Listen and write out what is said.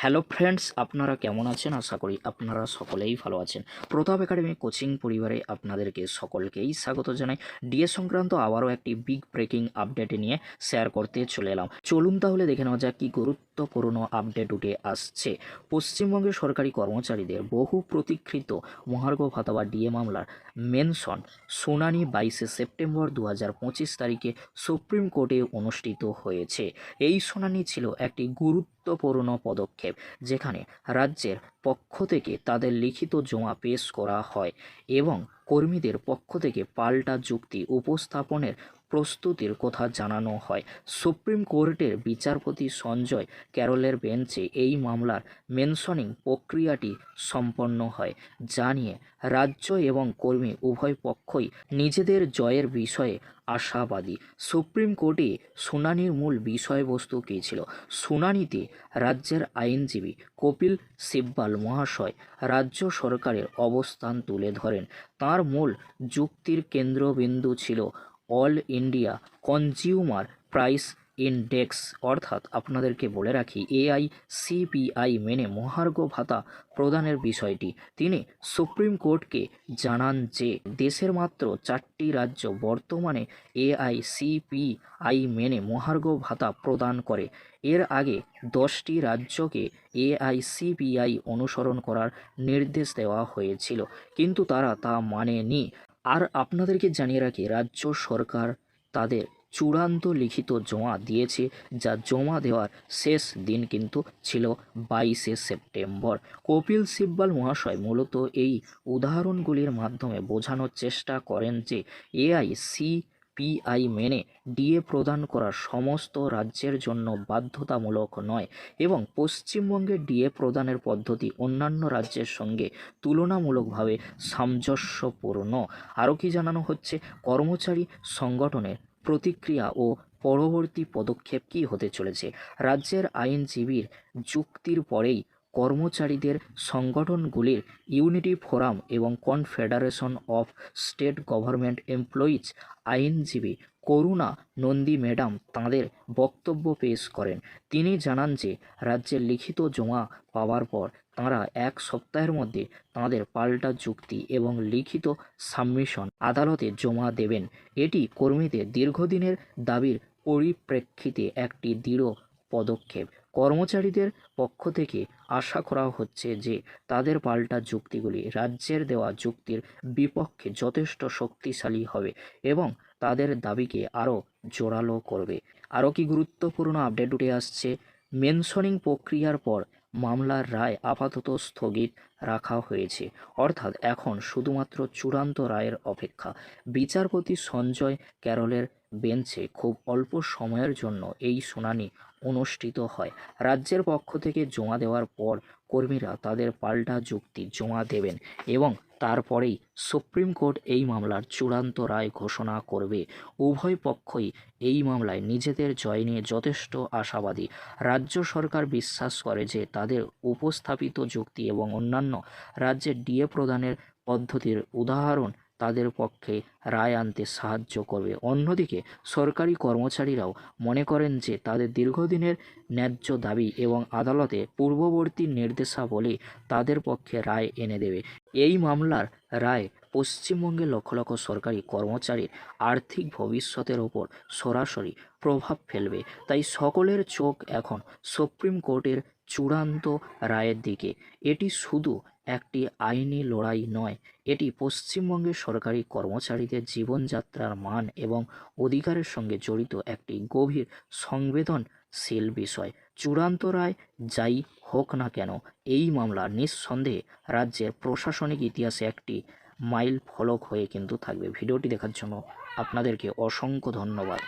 Hello friends আপনারা কেমন আছেন? আশা করি আপনারা সকলেই ভালো আছেন। প্রতাপ একাডেমি কোচিং পরিবারে আপনাদেরকে সকলকেই স্বাগত জানাই। ডিএ সংক্রান্ত আবারও একটি বিগ ব্রেকিং আপডেট নিয়ে শেয়ার করতে চলে এলাম। চলুন তাহলে দেখে নেওয়া যাক কি গুরুত্বপূর্ণ আপডেট উঠে আসছে। পশ্চিমবঙ্গের সরকারি কর্মচারীদের বহু প্রতীক্ষিত মহার্ঘ ভাতা বা ডিএ মামলার মেনশন শুনানি বাইশে সেপ্টেম্বর দু হাজার পঁচিশ তারিখে সুপ্রিম কোর্টে অনুষ্ঠিত হয়েছে। এই শুনানি ছিল একটি গুরুত্বপূর্ণ পদক্ষেপ, যেখানে রাজ্যের পক্ষ থেকে তাদের লিখিত জমা পেশ করা হয় এবং কর্মীদের পক্ষ থেকে পাল্টা যুক্তি উপস্থাপনের প্রস্তুতির কথা জানানো হয়। সুপ্রিম কোর্টের বিচারপতি সঞ্জয় ক্যারলের বেঞ্চে এই মামলার মেনশনিং প্রক্রিয়াটি সম্পন্ন হয়। জানিয়ে, রাজ্য এবং কর্মী উভয় পক্ষই নিজেদের জয়ের বিষয়ে আশাবাদী। সুপ্রিম কোর্টে শুনানির মূল বিষয়বস্তু কী ছিল? শুনানিতে রাজ্যের আইনজীবী কপিল সিব্বাল মহাশয় রাজ্য সরকারের অবস্থান তুলে ধরেন। তার মূল যুক্তির কেন্দ্রবিন্দু ছিল all India consumer price index. অর্থাৎ আপনাদেরকে বলে রাখি, এআই, সিপিআই মেনে মহার্ঘ ভাতা প্রদানের বিষয়টি। তিনি সুপ্রিম কোর্টকে জানান যে, দেশের মাত্র চারটি রাজ্য বর্তমানে এআই, সিপিআই মেনে মহার্ঘ ভাতা প্রদান করে। এর আগে দশটি রাজ্যকে এআইসিপিআই অনুসরণ করার নির্দেশ দেওয়া হয়েছিল, কিন্তু তারা তা মানেনি। আর আপনাদেরকে জানিয়ে রাখি, রাজ্য সরকার তাদের চূড়ান্ত লিখিত জমা দিয়েছে, যা জমা দেওয়ার শেষ দিন কিন্তু ছিল বাইশে সেপ্টেম্বর। কপিল সিব্বাল মহাশয় মূলত এই উদাহরণগুলির মাধ্যমে বোঝানোর চেষ্টা করেন যে এআই সি পিআই মেনে ডিএ প্রদান করা সমস্ত রাজ্যের জন্য বাধ্যতামূলক নয় এবং পশ্চিমবঙ্গে ডিএ প্রদানের পদ্ধতি অন্যান্য রাজ্যের সঙ্গে তুলনামূলকভাবে সামঞ্জস্যপূর্ণ। আরও কি জানানো হচ্ছে? কর্মচারী সংগঠনের প্রতিক্রিয়া ও পরবর্তী পদক্ষেপ কী হতে চলেছে? রাজ্যের আইনজীবীর যুক্তির পরেই কর্মচারীদের সংগঠনগুলির ইউনিটি ফোরাম এবং confederation of state government employees আইনজীবী করুণা নন্দী ম্যাডাম তাঁদের বক্তব্য পেশ করেন। তিনি জানান যে রাজ্যের লিখিত জমা পাওয়ার পর তাঁরা এক সপ্তাহের মধ্যে তাঁদের পাল্টা যুক্তি এবং লিখিত সাবমিশন আদালতে জমা দেবেন। এটি কর্মীদের দীর্ঘদিনের দাবির পরিপ্রেক্ষিতে একটি দৃঢ় পদক্ষেপ। কর্মচারীদের পক্ষ থেকে আশা করা হচ্ছে যে তাদের পাল্টা যুক্তিগুলি রাজ্যের দেওয়া যুক্তির বিপক্ষে যথেষ্ট শক্তিশালী হবে এবং তাদের দাবিকে আরও জোরালো করবে। আরও কি গুরুত্বপূর্ণ আপডেট উঠে আসছে? মেনশনিং প্রক্রিয়ার পর মামলার রায় আপাতত স্থগিত রাখা হয়েছে। অর্থাৎ এখন শুধুমাত্র চূড়ান্ত রায়ের অপেক্ষা। বিচারপতি সঞ্জয় ক্যারলের বেঞ্চে খুব অল্প সময়ের জন্য এই শুনানি অনুষ্ঠিত হয়। রাজ্যের পক্ষ থেকে জমা দেওয়ার পর কর্মীরা তাদের পাল্টা যুক্তি জমা দেবেন এবং তারপরেই সুপ্রিম কোর্ট এই মামলার চূড়ান্ত রায় ঘোষণা করবে। উভয় পক্ষই এই মামলায় নিজেদের জয় নিয়ে যথেষ্ট আশাবাদী। রাজ্য সরকার বিশ্বাস করে যে তাদের উপস্থাপিত যুক্তি এবং অন্যান্য রাজ্যের ডিএ প্রদানের পদ্ধতির উদাহরণ তাদের পক্ষে রায় আনতে সাহায্য করবে। অন্যদিকে সরকারি কর্মচারীরাও মনে করেন যে তাদের দীর্ঘদিনের ন্যায্য দাবি এবং আদালতে পূর্ববর্তী নির্দেশাবলী তাদের পক্ষে রায় এনে দেবে। এই মামলার রায় পশ্চিমবঙ্গের লক্ষ লক্ষ সরকারি কর্মচারীর আর্থিক ভবিষ্যতের ওপর সরাসরি প্রভাব ফেলবে। তাই সকলের চোখ এখন সুপ্রিম কোর্টের চূড়ান্ত রায়ের দিকে। এটি শুধু একটি আইনি লড়াই নয়, এটি পশ্চিমবঙ্গের সরকারি কর্মচারীদের জীবনযাত্রার মান এবং অধিকারের সঙ্গে জড়িত একটি গভীর সংবেদনশীল বিষয়। চূড়ান্ত রায় যাই হোক না কেন, এই মামলা নিঃসন্দেহে রাজ্যের প্রশাসনিক ইতিহাসে একটি মাইল ফলক হয়ে কিন্তু থাকবে। ভিডিওটি দেখার জন্য আপনাদেরকে অসংখ্য ধন্যবাদ।